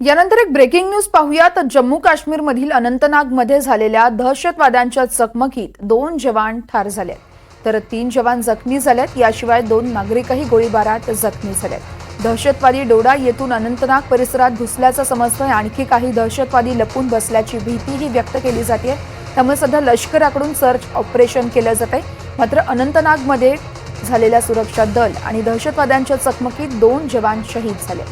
यानंतर एक breaking news पाहूया तर जम्मू काश्मीरमधील अनंतनागमध्ये झालेल्या दहशतवाद्यांच्या चकमकीत दोन जवान ठार झाले तर तीन जवान जखमी झालेत. याशिवाय दोन नागरिकही गोळीबारात जखमी झालेत. दहशतवादी डोडा येथून अनंतनाग परिसरात घुसल्याचं समजतंय. आणखी काही दहशतवादी लपून बसल्याची भीतीही व्यक्त केली जाते. त्यामुळे सध्या लष्कराकडून सर्च ऑपरेशन केलं जात आहे. मात्र अनंतनागमध्ये झालेल्या सुरक्षा दल आणि दहशतवाद्यांच्या चकमकीत दोन जवान शहीद झाले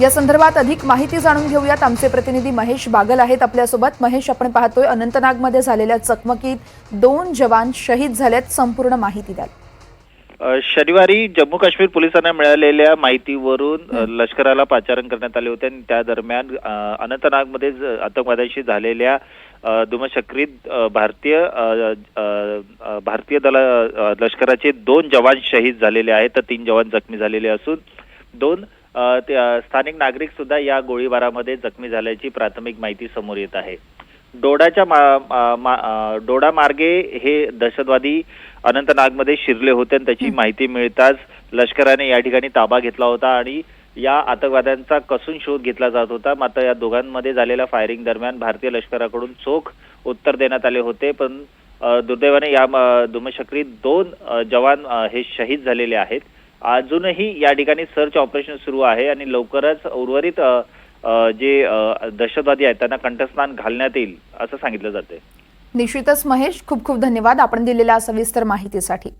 या संदर्भात अधिक माहिती जाणून घेऊयात. आमचे प्रतिनिधी महेश बागल आहेत आपल्यासोबत. महेश आपण पाहतोय अनंतनागमध्ये झालेल्या चकमकीत दोन जवान शहीद झालेत. संपूर्ण माहिती द्याल. शनिवारी जम्मू काश्मीर पोलिसांना मिळालेल्या माहितीवरून लष्कराला पाचारण करण्यात आले होते आणि त्या दरम्यान अनंतनागमध्ये आतंकवाद्यांशी झालेल्या दुमशक्रीत भारतीय भारतीय दला लष्कराचे दोन जवान शहीद झालेले आहेत. तर तीन जवान जखमी झालेले असून दोन स्थानिक नागरिक सुद्धा या गोळीबारामध्ये जखमी झाल्याची प्राथमिक माहिती समोर येत आहे. डोडाच्या डोडा मार्गे हे दहशतवादी अनंतनागमध्ये शिरले होते आणि त्याची माहिती मिळताच लष्कराने या ठिकाणी ताबा घेतला होता आणि या आतंकवाद्यांचा कसून शोध घेतला जात होता. मात्र या दोघांमध्ये झालेल्या फायरिंग दरम्यान भारतीय लष्कराकडून चोख उत्तर देण्यात आले होते. पण दुर्दैवाने या दुमशक्रीत दोन जवान हे शहीद झालेले आहेत. अजूनही या ठिकाणी सर्च ऑपरेशन सुरू आहे आणि लवकरच उर्वरित जे दहशतवादी आहेत त्यांना कंठस्नान घालण्यात येईल असं सांगितलं जाते निश्चितच महेश खूप खूप धन्यवाद आपण दिलेल्या सविस्तर माहितीसाठी.